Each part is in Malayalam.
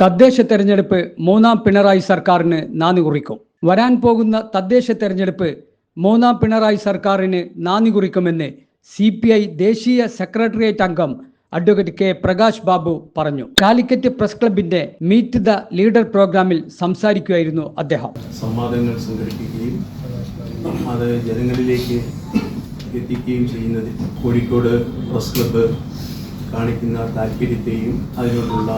തദ്ദേശ തെരഞ്ഞെടുപ്പ് മൂന്നാം പിണറായി സർക്കാരിന് നാന്ദി കുറിക്കും. വരാൻ പോകുന്ന തദ്ദേശ തെരഞ്ഞെടുപ്പ് മൂന്നാം പിണറായി സർക്കാരിന് നാന്ദി കുറിക്കുമെന്ന് സി പി ഐ ദേശീയ സെക്രട്ടേറിയറ്റ് അംഗം അഡ്വക്കേറ്റ് കെ പ്രകാശ് ബാബു പറഞ്ഞു. കാലിക്കറ്റ് പ്രസ് ക്ലബിന്റെ മീറ്റ് ദ ലീഡർ പ്രോഗ്രാമിൽ സംസാരിക്കുകയായിരുന്നു അദ്ദേഹം. സംവാദങ്ങൾ അത് ജനങ്ങളിലേക്ക് എത്തിക്കുകയും ചെയ്യുന്നതിൽ കോഴിക്കോട് പ്രസ് ക്ലബ്ബ് കാണിക്കുന്ന താല്പര്യത്തെയും അതിനോടുള്ള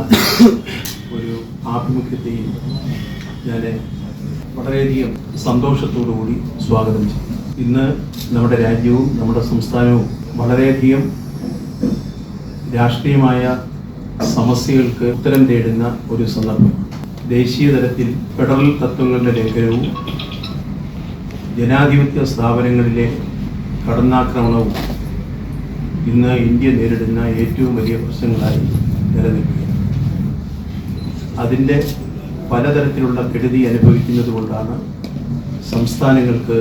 ഒരു ആഭിമുഖ്യത്തെയും ഞാൻ വളരെയധികം സന്തോഷത്തോടു കൂടി സ്വാഗതം ചെയ്യും ഇന്ന് നമ്മുടെ രാജ്യവും നമ്മുടെ സംസ്ഥാനവും വളരെയധികം രാഷ്ട്രീയമായ സമസ്യകൾക്ക് ഉത്തരം തേടുന്ന ഒരു സന്ദർഭം ദേശീയ തലത്തിൽ ഫെഡറൽ തത്വങ്ങളുടെ ലംഘനവും ജനാധിപത്യ സ്ഥാപനങ്ങളിലെ കടന്നാക്രമണവും ഇന്ന് ഇന്ത്യ നേരിടുന്ന ഏറ്റവും വലിയ പ്രശ്നങ്ങളായി നിലനിൽക്കുകയാണ്. അതിന്റെ പലതരത്തിലുള്ള കെടുതി അനുഭവിക്കുന്നത് കൊണ്ടാണ് സംസ്ഥാനങ്ങൾക്ക്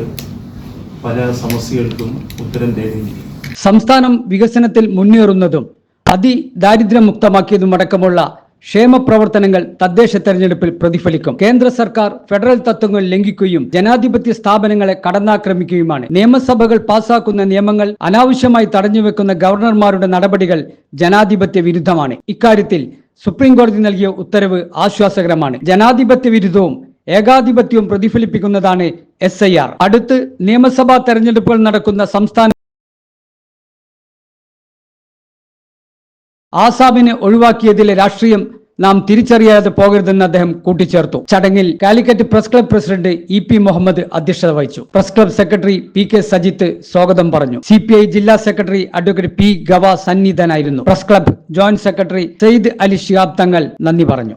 പല സമസ്യകൾക്കും ഉത്തരം തേടേണ്ടിയിരിക്കുന്നത് സംസ്ഥാനം വികസനത്തിൽ മുന്നേറുന്നതും അതിദാരിദ്ര്യമുക്തമാക്കിയതും അടക്കമുള്ള ക്ഷേമ പ്രവർത്തനങ്ങൾ തദ്ദേശ തെരഞ്ഞെടുപ്പിൽ പ്രതിഫലിക്കും. കേന്ദ്ര സർക്കാർ ഫെഡറൽ തത്വങ്ങൾ ലംഘിക്കുകയും ജനാധിപത്യ സ്ഥാപനങ്ങളെ കടന്നാക്രമിക്കുകയുമാണ്. നിയമസഭകൾ പാസാക്കുന്ന നിയമങ്ങൾ അനാവശ്യമായി തടഞ്ഞുവെക്കുന്ന ഗവർണർമാരുടെ നടപടികൾ ജനാധിപത്യ വിരുദ്ധമാണ്. ഇക്കാര്യത്തിൽ സുപ്രീം കോടതി നൽകിയ ഉത്തരവ് ആശ്വാസകരമാണ്. ജനാധിപത്യ വിരുദ്ധവും ഏകാധിപത്യവും പ്രതിഫലിപ്പിക്കുന്നതാണ് എസ് ഐ ആർ അടുത്ത് നിയമസഭാ തെരഞ്ഞെടുപ്പുകൾ നടക്കുന്ന സംസ്ഥാന ആസാമിനെ ഒഴിവാക്കിയതിലെ രാഷ്ട്രീയം നാം തിരിച്ചറിയാതെ പോകരുതെന്ന് അദ്ദേഹം കൂട്ടിച്ചേർത്തു. ചടങ്ങിൽ Calicut press club president E P Muhammad അധ്യക്ഷത വഹിച്ചു. Press club secretary P K Sajith സ്വാഗതം പറഞ്ഞു. സി പി ഐ ജില്ലാ സെക്രട്ടറി അഡ്വക്കേറ്റ് പി ഗവ സന്നിധനായിരുന്നു. Press club joint secretary Syed Ali Shihab Thangal നന്ദി പറഞ്ഞു.